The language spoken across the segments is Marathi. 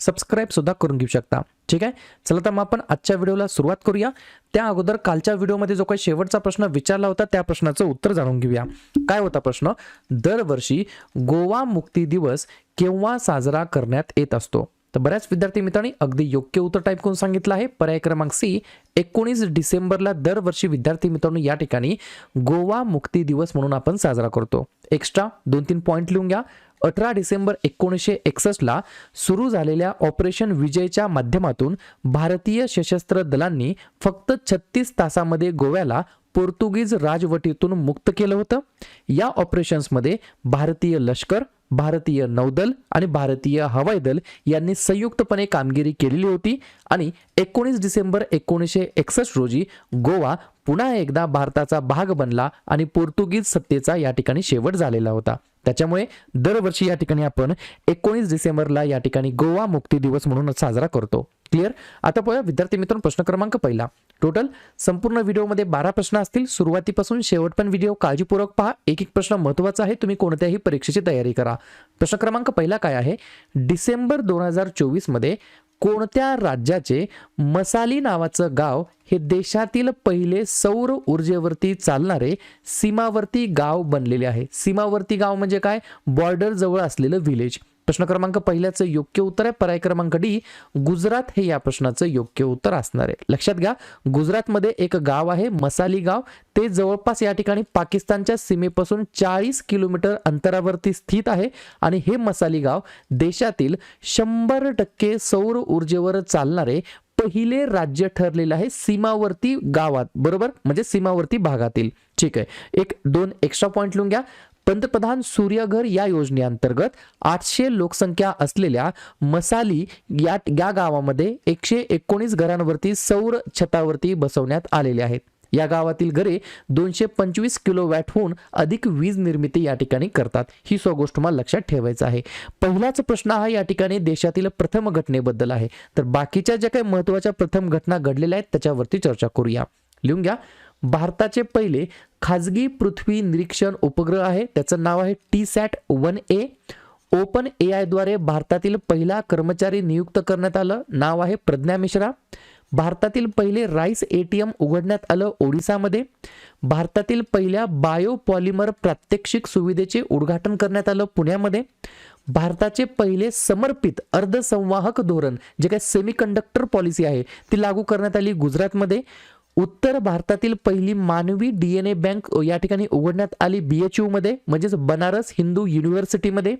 सबस्क्राईब सुद्धा करून घेऊ शकता. ठीक आहे? चला तर मग आपण आजच्या व्हिडिओला सुरुवात करूया. त्या अगोदर कालच्या व्हिडिओमध्ये जो काही शेवटचा प्रश्न विचारला होता त्या प्रश्नाचं उत्तर जाणून घेऊया. काय होता प्रश्न? दरवर्षी गोवा मुक्ती दिवस केव्हा साजरा करण्यात येत असतो? तर बऱ्याच विद्यार्थी मित्रांनी अगदी योग्य उत्तर टाईप करून सांगितलं आहे. पर्याय क्रमांक सी एकोणीस डिसेंबरला दरवर्षी विद्यार्थी मित्रांनो या ठिकाणी गोवा मुक्ती दिवस म्हणून आपण साजरा करतो. एक्स्ट्रा दोन तीन पॉईंट लिहून घ्या. अठरा डिसेंबर एकोणीसशे एकसष्टला सुरू झालेल्या ऑपरेशन विजयच्या माध्यमातून भारतीय सशस्त्र दलांनी फक्त छत्तीस तासामध्ये गोव्याला पोर्तुगीज राजवटीतून मुक्त केलं होतं. या ऑपरेशन्समध्ये भारतीय लष्कर भारतीय नौदल आणि भारतीय हवाई दल यांनी संयुक्तपणे कामगिरी केलेली होती आणि एकोणीस डिसेंबर एकोणीसशे एकसष्ट रोजी गोवा पुन्हा एकदा भारताचा भाग बनला आणि पोर्तुगीज सत्तेचा या ठिकाणी शेवट झालेला होता. त्याच्यामुळे दरवर्षी या ठिकाणी आपण एकोणीस डिसेंबरला या ठिकाणी गोवा मुक्ती दिवस म्हणून साजरा करतो. क्लिअर आता पाहूया विद्यार्थी मित्रांनो प्रश्न क्रमांक पहिला. टोटल संपूर्ण व्हिडिओमध्ये बारा प्रश्न असतील. सुरुवातीपासून शेवट पण व्हिडिओ काळजीपूर्वक पहा. एक एक प्रश्न महत्त्वाचा आहे. तुम्ही कोणत्याही परीक्षेची तयारी करा. प्रश्न क्रमांक पहिला काय आहे? डिसेंबर दोन हजार चोवीसमध्ये कोणत्या राज्याचे मसाली नावाचं गाव हे देशातील पहिले सौर ऊर्जेवरती चालणारे सीमावर्ती गाव बनलेले आहे? सीमावर्ती गाव म्हणजे काय? बॉर्डर जवळ असलेलं व्हिलेज प्रश्न क्रमांक पहिल्याचं योग्य उत्तर आहे. पर्याय क्रमांक डी गुजरात हे या प्रश्नाचं योग्य उत्तर असणार आहे. लक्षात घ्या गुजरातमध्ये एक गाव आहे मसाली गाव. ते जवळपास या ठिकाणी पाकिस्तानच्या सीमेपासून चाळीस किलोमीटर अंतरावरती स्थित आहे. आणि हे मसाली गाव देशातील शंभर टक्के सौर ऊर्जेवर चालणारे पहिले राज्य ठरलेलं आहे सीमावर्ती गावात. बरोबर? म्हणजे सीमावर्ती भागातील. ठीक आहे. एक दोन एक्स्ट्रा पॉईंट लिहून घ्या. पंतप्रधान सूर्यघर या योजनेअंतर्गत आठशे लोकसंख्या असलेल्या मसाली या या गावामध्ये एकशे एकोणीस घरांवरती सौर छतावरती बसवण्यात आलेले आहेत. या गावातील घरे दोनशे पंचवीस किलो वॅटहून अधिक वीज निर्मिती या ठिकाणी करतात. ही सो गोष्ट मला लक्षात ठेवायचं आहे. पहिलाच प्रश्न हा या ठिकाणी देशातील प्रथम घटनेबद्दल आहे. तर बाकीच्या ज्या काही महत्त्वाच्या प्रथम घटना घडलेल्या आहेत त्याच्यावरती चर्चा करूया. लिहून घ्या. भारताचे पहिले खाजगी पृथ्वी निरीक्षण उपग्रह आहे. त्याचं नाव आहे T sat one A. Open A आयद्वारे भारतातील पहिला कर्मचारी नियुक्त करण्यात आलं. नाव आहे प्रज्ञा मिश्रा. भारतातील पहिले राईस एटीएम उघडण्यात आलं ओडिसामध्ये. भारतातील पहिल्या बायो पॉलिमर प्रात्यक्षिक सुविधेचे उद्घाटन करण्यात आलं पुण्यामध्ये. भारताचे पहिले समर्पित अर्धसंवाहक धोरण जे काही सेमीकंडक्टर पॉलिसी आहे ती लागू करण्यात आली गुजरातमध्ये. उत्तर भारतातील पहिली मानवी डी एन ए बँक या ठिकाणी उघडण्यात आली बी एच यूमध्ये म्हणजेच बनारस हिंदू युनिव्हर्सिटीमध्ये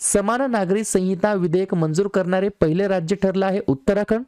समान नागरी संहिता विधेयक मंजूर करणारे पहिले राज्य ठरलं आहे उत्तराखंड.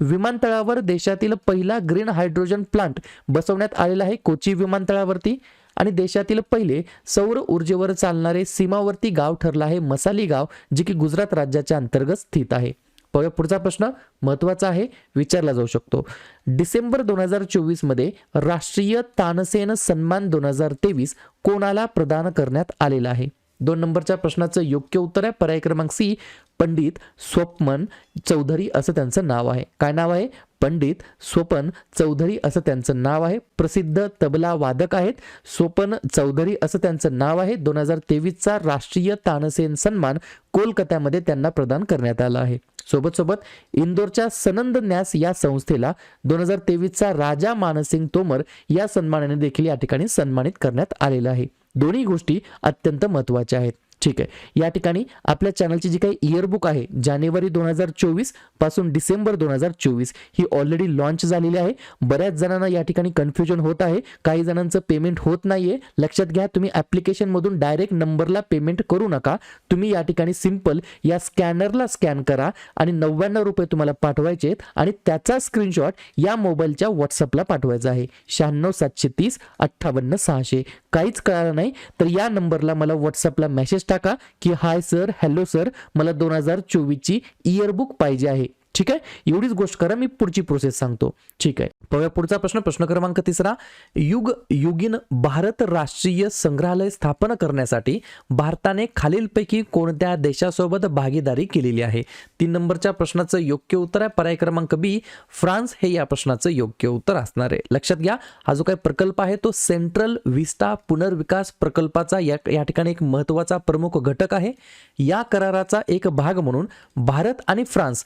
विमानतळावर देशातील पहिला ग्रीन हायड्रोजन प्लांट बसवण्यात आलेला आहे कोची विमानतळावरती. आणि देशातील पहिले सौर ऊर्जेवर चालणारे सीमावर्ती गाव ठरलं आहे मसाली गाव जे की गुजरात राज्याच्या अंतर्गत स्थित आहे. पुढचा प्रश्न महत्त्वाचा आहे विचारला जाऊ शकतो. डिसेंबर दोन हजार चोवीसमध्ये राष्ट्रीय तानसेन सन्मान दोन हजार तेवीस कोणाला प्रदान करण्यात आलेला आहे? दोन नंबरच्या प्रश्नाचं योग्य उत्तर आहे पर्याय क्रमांक सी पंडित स्वप्न चौधरी असं त्यांचं नाव आहे. काय नाव आहे? पंडित स्वपन चौधरी असं त्यांचं नाव आहे. प्रसिद्ध तबला वादक आहेत स्वपन चौधरी असं त्यांचं नाव आहे. दोन हजार तेवीसचा राष्ट्रीय तानसेन सन्मान कोलकात्यामध्ये त्यांना प्रदान करण्यात आला आहे. सोबत सोबत इंदोरच्या सनंद न्यास या संस्थेला दोन हजार तेवीसचा राजा मानसिंग तोमर या सन्मानाने देखील या ठिकाणी सन्मानित करण्यात आलेलं आहे. दोन्ही गोष्टी अत्यंत महत्त्वाच्या आहेत. ठीक आहे. या ठिकाणी आपल्या चॅनलची जी काही इयरबुक आहे जानेवारी दोन हजार चोवीसपासून डिसेंबर दोन हजार चोवीस ही ऑलरेडी लॉन्च झालेली आहे. बऱ्याच जणांना या ठिकाणी कन्फ्युजन होत आहे. काही जणांचं पेमेंट होत नाहीये. लक्षात घ्या तुम्ही ॲप्लिकेशनमधून डायरेक्ट नंबरला पेमेंट करू नका. तुम्ही या ठिकाणी सिंपल या स्कॅनरला स्कॅन करा आणि नव्याण्णव रुपये तुम्हाला पाठवायचे आहेत आणि त्याचा स्क्रीनशॉट या मोबाईलच्या व्हॉट्सअपला पाठवायचा आहे. शहाण्णव सातशे तीस अठ्ठावन्न सहाशे. काहीच कळालं नाही. तर या नंबरला मला व्हॉट्सअपला मेसेज टाका की हाय सर हॅलो सर मला दोन हजार चोवीसची इयरबुक पाहिजे आहे. ठीक आहे? एवढीच गोष्ट करा मी पुढची प्रोसेस सांगतो. ठीक आहे. पाहूया पुढचा प्रश्न. प्रश्न क्रमांक तिसरा. युग युगीन भारत राष्ट्रीय संग्रहालय स्थापन करण्यासाठी भारताने खालीलपैकी कोणत्या देशासोबत भागीदारी केलेली आहे? तीन नंबरच्या प्रश्नाचं योग्य उत्तर आहे. पर्याय क्रमांक बी फ्रान्स हे या प्रश्नाचं योग्य उत्तर असणार आहे. लक्षात घ्या हा जो काही प्रकल्प आहे तो सेंट्रल विस्टा पुनर्विकास प्रकल्पाचा या या ठिकाणी एक महत्त्वाचा प्रमुख घटक आहे. या कराराचा एक भाग म्हणून भारत आणि फ्रान्स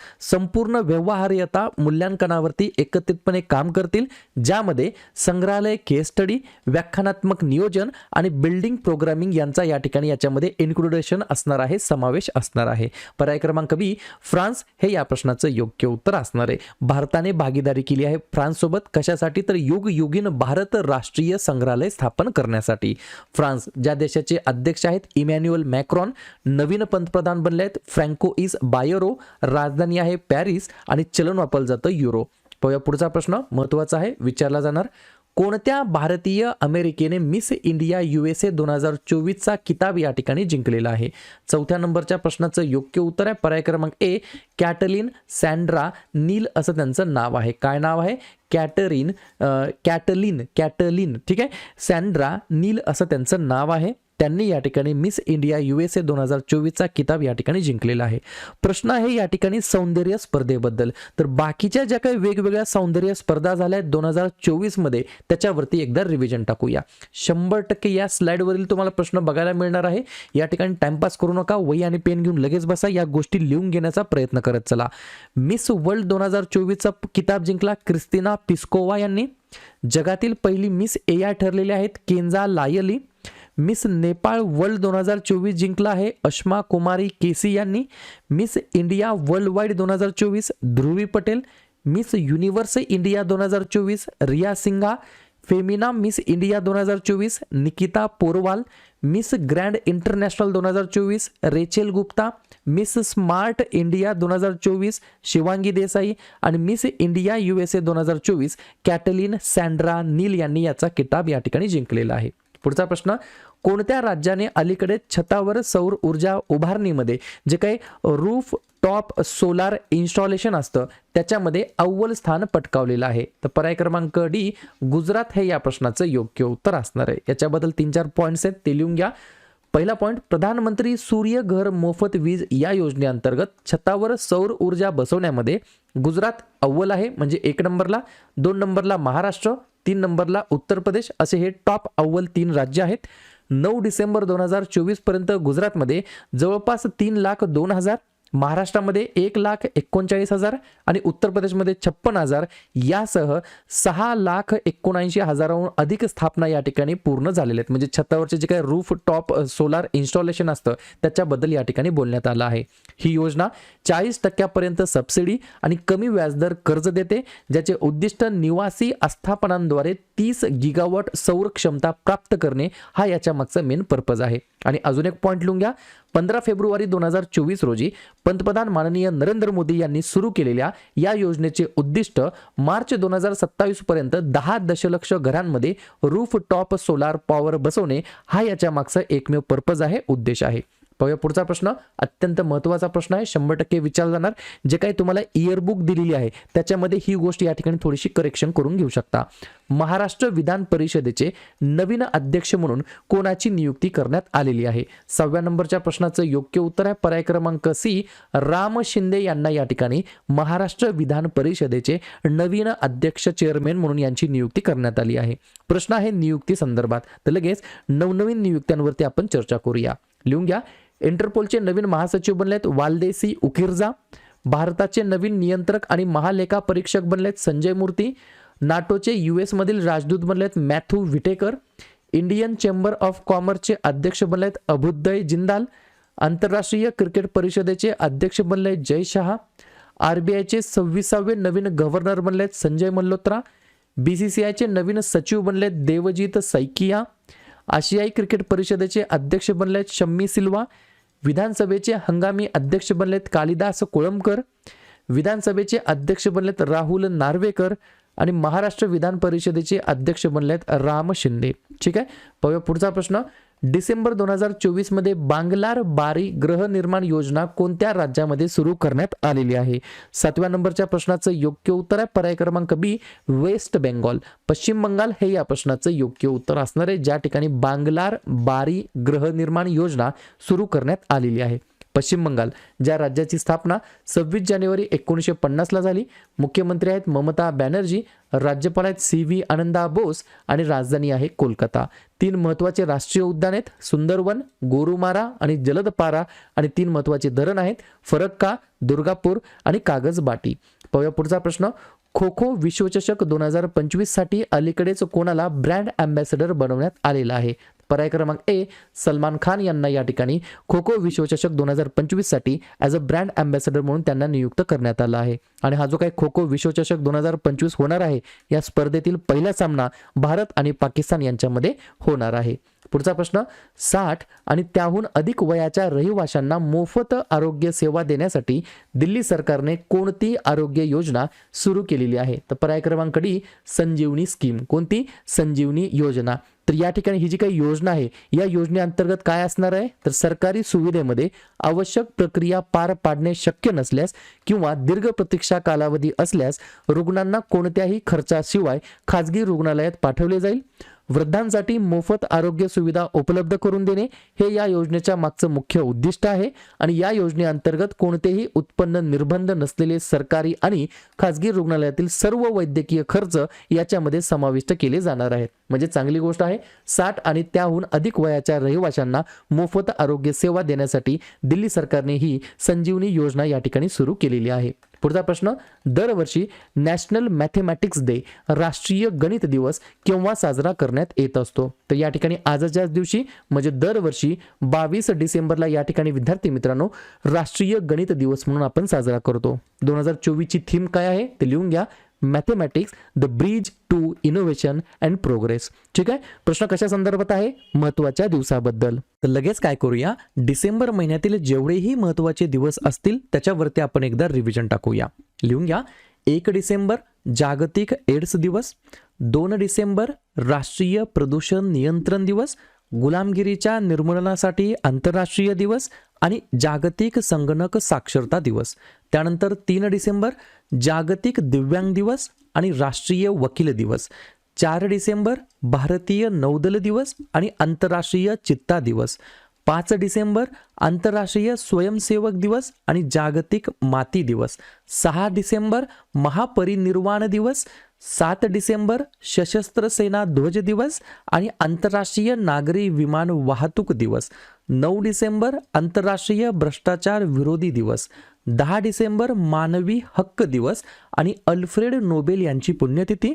संपूर्ण व्यवहार्यता मूल्यांकनावरती एकत्रितपणे काम करतील ज्यामध्ये संग्रहालय केस स्टडी व्याख्यानात्मक नियोजन आणि बिल्डिंग प्रोग्रामिंग यांचा या ठिकाणी याच्यामध्ये इन्क्लुडेशन असणार आहे समावेश असणार आहे. पर्याय क्रमांक बी फ्रान्स हे या प्रश्नाचं योग्य उत्तर असणार आहे. भारताने भागीदारी केली आहे फ्रान्ससोबत. कशासाठी? तर युग युगीन भारत राष्ट्रीय संग्रहालय स्थापन करण्यासाठी. फ्रान्स ज्या देशाचे अध्यक्ष आहेत इमॅन्युअल मॅक्रॉन नवीन पंतप्रधान बनले आहेत फ्रँको इज बायरो राजधानी आहे पॅरिस आणि चलन वापरलं जातं युरो पाहूया पुढचा प्रश्न महत्त्वाचा आहे विचारला जाणार. कोणत्या भारतीय अमेरिकेने miss India U S A दोन हजार चोवीसचा किताब या ठिकाणी जिंकलेला आहे? चौथ्या नंबरच्या प्रश्नाचं योग्य उत्तर आहे पर्याय क्रमांक ए कॅटलिन सँड्रा नील असं त्यांचं नाव आहे. काय नाव आहे? Katrin Caitlin Caitlin. ठीक आहे? सँड्रा नील असं त्यांचं नाव आहे. त्यांनी या ठिकाणी miss India U S A दोन हजार चोवीसचा किताब या ठिकाणी जिंकलेला आहे. प्रश्न आहे या ठिकाणी सौंदर्य स्पर्धेबद्दल. तर बाकीच्या ज्या काही वेगवेगळ्या सौंदर्य स्पर्धा झाल्या आहेत दोन हजार चोवीसमध्ये त्याच्यावरती एकदा रिव्हिजन टाकूया. शंभर टक्के या स्लाईडवरील तुम्हाला प्रश्न बघायला मिळणार आहे. या ठिकाणी टाइमपास करू नका वही आणि पेन घेऊन लगेच बसा या गोष्टी लिहून घेण्याचा प्रयत्न करत चला. मिस वर्ल्ड दोन हजार चोवीसचा किताब जिंकला क्रिस्तिना पिस्कोवा यांनी. जगातील पहिली मिस ए आय ठरलेल्या आहेत केंजा लायली. मिस नेपाळ वर्ल्ड दोन हजार चोवीस जिंकला आहे अश्मा कुमारी केसी यांनी. मिस इंडिया वर्ल्ड वाईड दोन हजार चोवीस Dhruvi Patel. Miss universe India दोन हजार चोवीस Riya Singha. Femina miss India दोन हजार चोवीस Nikita Porwal. Miss grand international दोन हजार चोवीस Rachel Gupta. Miss smart India दोन हजार चोवीस शिवांगी देसाई. आणि miss India U S A दोन हजार चोवीस कॅटलिन सँड्रा नील यांनी याचा किताब या ठिकाणी जिंकलेला आहे. पुढचा प्रश्न कोणत्या राज्याने अलीकडे छतावर सौर ऊर्जा उभारणीमध्ये जे काही रूफ टॉप सोलार इन्स्टॉलेशन असतं त्याच्यामध्ये अव्वल स्थान पटकावलेलं आहे? तर पर्याय क्रमांक डी गुजरात हे या प्रश्नाचं योग्य उत्तर असणार आहे. याच्याबद्दल तीन चार पॉईंट्स आहेत ते लिहून घ्या. पहिला पॉईंट प्रधानमंत्री सूर्य घर मोफत वीज या योजनेअंतर्गत छतावर सौर ऊर्जा बसवण्यामध्ये गुजरात अव्वल आहे म्हणजे एक नंबरला. दोन नंबरला महाराष्ट्र तीन नंबरला उत्तर प्रदेश असे हे टॉप अव्वल तीन राज्य आहेत. नऊ डिसेंबर दोन हजार चोवीसपर्यंत गुजरातमध्ये जवळपास तीन लाख दोन हजार महाराष्ट्रामध्ये एक लाख एकोणचाळीस हजार आणि उत्तर प्रदेशमध्ये छप्पन हजार यासह सहा लाख एकोणऐंशी हजाराहून अधिक स्थापना या ठिकाणी पूर्ण झालेल्या आहेत. म्हणजे छतावरचे जे काही रूफ टॉप सोलार इन्स्टॉलेशन असतं त्याच्याबद्दल या ठिकाणी बोलण्यात आलं आहे. ही योजना चाळीस टक्क्यापर्यंत सबसिडी आणि कमी व्याजदर कर्ज देते ज्याचे उद्दिष्ट निवासी आस्थापनांद्वारे तीस गिगावॉट सौर क्षमता प्राप्त करणे हा याच्या मागचा मेन पर्पज आहे. आणि अजून एक पॉईंट लिहून घ्या. पंधरा फेब्रुवारी दोन हजार चोवीस रोजी पंतप्रधान माननीय नरेंद्र मोदी यांनी सुरू केलेल्या या योजनेचे उद्दिष्ट मार्च दोन हजार सत्तावीस पर्यंत दहा दशलक्ष घरांमध्ये रूफ टॉप सोलार पॉवर बसवणे हा याच्या मागचा एकमेव पर्पज आहे उद्देश आहे. पाहूया पुढचा प्रश्न. अत्यंत महत्त्वाचा प्रश्न आहे. शंभर टक्के विचारला जाणार. जे काही तुम्हाला इयरबुक दिलेली आहे त्याच्यामध्ये ही गोष्ट या ठिकाणी थोडीशी करेक्शन करून घेऊ शकता. महाराष्ट्र विधान परिषदेचे नवीन अध्यक्ष म्हणून कोणाची नियुक्ती करण्यात आलेली आहे? सहाव्या नंबरच्या प्रश्नाचं योग्य उत्तर आहे. पर्याय क्रमांक सी राम शिंदे यांना या ठिकाणी महाराष्ट्र विधान परिषदेचे नवीन अध्यक्ष चेअरमॅन म्हणून यांची नियुक्ती करण्यात आली आहे. प्रश्न आहे नियुक्ती संदर्भात. तर लगेच नवनवीन नियुक्त्यांवरती आपण चर्चा करूया. लिहून घ्या. इंटरपोलचे नवीन महासचिव बनलेत वालदेसी उकिरजा भारताचे नवीन नियंत्रक आणि महालेखा परीक्षक बनलेत संजय मूर्ती नाटोचे यू एसमधील राजदूत बनलेत Matthew Whitaker Indian chamber of कॉमर्सचे अध्यक्ष बनलेत अभुदय जिंदाल आंतरराष्ट्रीय क्रिकेट परिषदेचे अध्यक्ष बनले जय शहा आर बी आयचे सव्वीसावे नवीन गव्हर्नर बनलेत Sanjay Malhotra B C C आयचे नवीन सचिव बनलेत देवजीत सैकिया आशियाई क्रिकेट परिषदेचे अध्यक्ष बनलेत शम्मी सिल्वा विधानसभेचे हंगामी अध्यक्ष बनलेत कालिदास कोळंबकर विधानसभेचे अध्यक्ष बनलेत राहुल नार्वेकर आणि महाराष्ट्र विधान परिषदेचे अध्यक्ष बनलेत राम शिंदे. ठीक आहे? पाहूया पुढचा प्रश्न. डिसेंबर दोन हजार चोवीसमध्ये बांगलार बारी गृहनिर्माण योजना कोणत्या राज्यामध्ये सुरू करण्यात आलेली आहे? सातव्या नंबरच्या प्रश्नाचं योग्य उत्तर आहे पर्याय क्रमांक बी वेस्ट बेंगॉल. पश्चिम बंगाल हे या प्रश्नाचं योग्य उत्तर असणार आहे. ज्या ठिकाणी बांगलार बारी गृहनिर्माण योजना सुरू करण्यात आलेली आहे. पश्चिम बंगाल ज्या राज्याची स्थापना सव्वीस जानेवारी एकोणीसशे पन्नासला झाली. मुख्यमंत्री आहेत ममता बॅनर्जी राज्यपाल आहेत सी व्ही आनंदा बोस आणि राजधानी आहे कोलकाता. तीन महत्त्वाचे राष्ट्रीय उद्यान आहेत सुंदरवन गोरुमारा आणि जलदपारा. आणि तीन महत्त्वाचे धरण आहेत फरक्का दुर्गापूर आणि कागजबाटी पाहूया पुढचा प्रश्न. खो खो विश्वचषक दोन हजार पंचवीससाठी अलीकडेच कोणाला ब्रँड अँबॅसेडर बनवण्यात आलेला आहे? पर्याय क्रमांक ए सलमान खान यांना या ठिकाणी खो खो विश्वचषक दोन हजार पंचवीससाठी ॲज अ ब्रँड अँबॅसेडर म्हणून त्यांना नियुक्त करण्यात आला आहे. आणि हा जो काही खो खो विश्वचषक दोन हजार पंचवीस होणार आहे या स्पर्धेतील पहिला सामना भारत आणि पाकिस्तान यांच्यामध्ये होणार आहे. पुढचा प्रश्न साठ आणि त्याहून अधिक वयाच्या रहिवाशांना मोफत आरोग्य सेवा देण्यासाठी दिल्ली सरकारने कोणती आरोग्य योजना सुरू केलेली आहे? तर पर्याय क्रमांक डी संजीवनी स्कीम. कोणती? संजीवनी योजना. तर या ठिकाणी ही जी काही योजना आहे या योजनेअंतर्गत काय असणार आहे? तर सरकारी सुविधेमध्ये आवश्यक प्रक्रिया पार पाडणे शक्य नसल्यास किंवा दीर्घ प्रतीक्षा कालावधी असल्यास रुग्णांना कोणत्याही खर्चाशिवाय खाजगी रुग्णालयात पाठवले जाईल. वृद्धांसाठी मोफत आरोग्य सुविधा उपलब्ध करून देणे हे या योजनेच्या मागचं मुख्य उद्दिष्ट आहे. आणि या योजनेअंतर्गत कोणतेही उत्पन्न निर्बंध नसलेले सरकारी आणि खाजगी रुग्णालयातील सर्व वैद्यकीय खर्च याच्यामध्ये समाविष्ट केले जाणार आहेत. म्हणजे चांगली गोष्ट आहे साठ आणि त्याहून अधिक वयाच्या रहिवाशांना मोफत आरोग्य सेवा देण्यासाठी दिल्ली सरकारने ही संजीवनी योजना या ठिकाणी सुरू केलेली आहे. पुढचा प्रश्न दरवर्षी नॅशनल मॅथेमॅटिक्स डे राष्ट्रीय गणित दिवस केव्हा साजरा करण्यात येत असतो? तर या ठिकाणी आजच्याच दिवशी म्हणजे दरवर्षी बावीस डिसेंबरला या ठिकाणी विद्यार्थी मित्रांनो राष्ट्रीय गणित दिवस म्हणून आपण साजरा करतो. दोन हजार चोवीसची थीम काय आहे? ते लिहून घ्या. Mathematics the bridge to innovation and progress ठीक आहे? प्रश्न कशा संदर्भात आहे? महत्त्वाच्या दिवसाबद्दल. तर लगेच काय करूया? डिसेंबर महिन्यातील जेवढेही महत्त्वाचे दिवस असतील त्याच्यावरती आपण एकदा रिव्हिजन टाकूया. लिहून घ्या. एक डिसेंबर जागतिक एड्स दिवस. दोन डिसेंबर राष्ट्रीय प्रदूषण नियंत्रण दिवस. गुलामगिरीच्या निर्मूलनासाठी आंतरराष्ट्रीय दिवस आणि जागतिक संगणक साक्षरता दिवस. त्यानंतर तीन डिसेंबर जागतिक दिव्यांग दिवस आणि राष्ट्रीय वकील दिवस. चार डिसेंबर भारतीय नौदल दिवस आणि आंतरराष्ट्रीय चित्ता दिवस. पाच डिसेंबर आंतरराष्ट्रीय स्वयंसेवक दिवस आणि जागतिक माती दिवस. सहा डिसेंबर महापरिनिर्वाण दिवस सात डिसेंबर सशस्त्र सेना ध्वज दिवस आणि आंतरराष्ट्रीय नागरी विमान वाहतूक दिवस. नऊ डिसेंबर आंतरराष्ट्रीय भ्रष्टाचार विरोधी दिवस. दहा डिसेंबर मानवी हक्क दिवस आणि अल्फ्रेड नोबेल यांची पुण्यतिथी.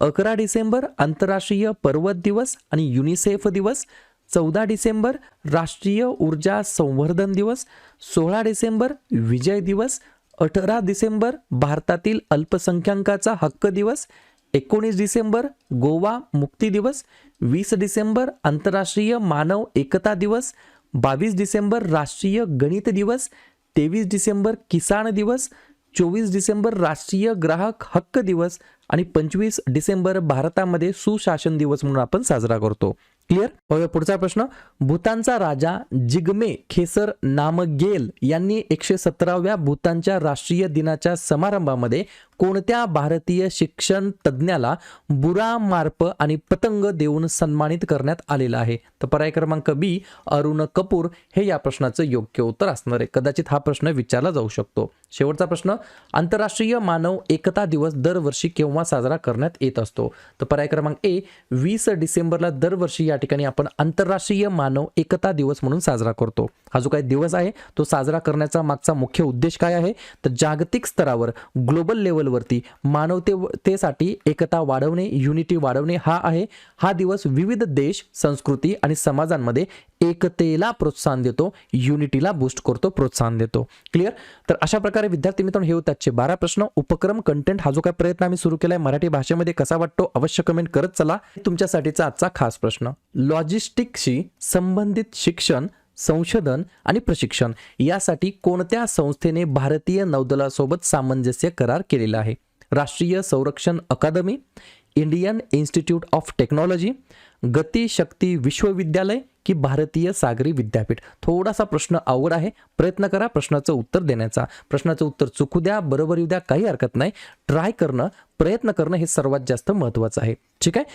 अकरा डिसेंबर आंतरराष्ट्रीय पर्वत दिवस आणि युनिसेफ दिवस. चौदा डिसेंबर राष्ट्रीय ऊर्जा संवर्धन दिवस. सोळा डिसेंबर विजय दिवस अठरा डिसेंबर भारतातील अल्पसंख्याकाचा हक्क दिवस एकोणीस डिसेंबर गोवा मुक्ती दिवस वीस डिसेंबर आंतरराष्ट्रीय मानव एकता दिवस बावीस डिसेंबर राष्ट्रीय गणित दिवस तेवीस डिसेंबर किसान दिवस चोवीस डिसेंबर राष्ट्रीय ग्राहक हक्क दिवस आणि पंचवीस डिसेंबर भारतामध्ये सुशासन दिवस म्हणून आपण साजरा करतो. क्लिअर पुढचा प्रश्न. भूतानचा राजा जिग्मे खेसर नामगेल यांनी एकशे सतराव्या भूतानच्या राष्ट्रीय दिनाच्या समारंभामध्ये कोणत्या भारतीय शिक्षण तज्ज्ञाला बुरा मार्प आणि पतंग देऊन सन्मानित करण्यात आलेला आहे? तर पर्याय क्रमांक बी अरुण कपूर. हे या प्रश्नाचं योग्य उत्तर असणार आहे. कदाचित हा प्रश्न विचारला जाऊ शकतो. शेवटचा प्रश्न आंतरराष्ट्रीय मानव एकता दिवस दरवर्षी केव्हा साजरा करण्यात येत असतो? तर पर्याय क्रमांक ए वीस डिसेंबरला दरवर्षी या ठिकाणी आपण आंतरराष्ट्रीय मानव एकता दिवस म्हणून साजरा करतो. हा जो काही दिवस आहे तो साजरा करण्याचा मागचा मुख्य उद्देश काय आहे? तर जागतिक स्तरावर ग्लोबल लेवल लेवलवरती मानवतेसाठी एकता वाढवणे युनिटी वाढवणे हा आहे. हा दिवस विविध देश संस्कृती आणि समाजांमध्ये एकतेला प्रोत्साहन देतो युनिटीला बूस्ट करतो प्रोत्साहन देतो. क्लिअर तर अशा प्रकारे विद्यार्थी मित्रांनो हे होते बारा प्रश्न. उपक्रम कंटेंट हा जो काय प्रयत्न आम्ही सुरू केलाय मराठी भाषेमध्ये कसा वाटतो अवश्य कमेंट करत चला. तुमच्यासाठीचा आजचा खास प्रश्न. लॉजिस्टिकशी संबंधित शिक्षण संशोधन आणि प्रशिक्षण यासाठी कोणत्या संस्थेने भारतीय नौदलासोबत सामंजस्य करार केलेला आहे? राष्ट्रीय संरक्षण अकादमी Indian institute of technology Gatishakti Vishwavidyalaya की भारतीय सागरी विद्यापीठ? थोडासा प्रश्न आवड आहे. प्रयत्न करा प्रश्नाचं उत्तर देण्याचा. प्रश्नाचं उत्तर चुकू द्या बरोबर येऊ द्या काही हरकत नाही. ट्राय करणं प्रयत्न करणं हे सर्वात जास्त महत्त्वाचं आहे. ठीक आहे?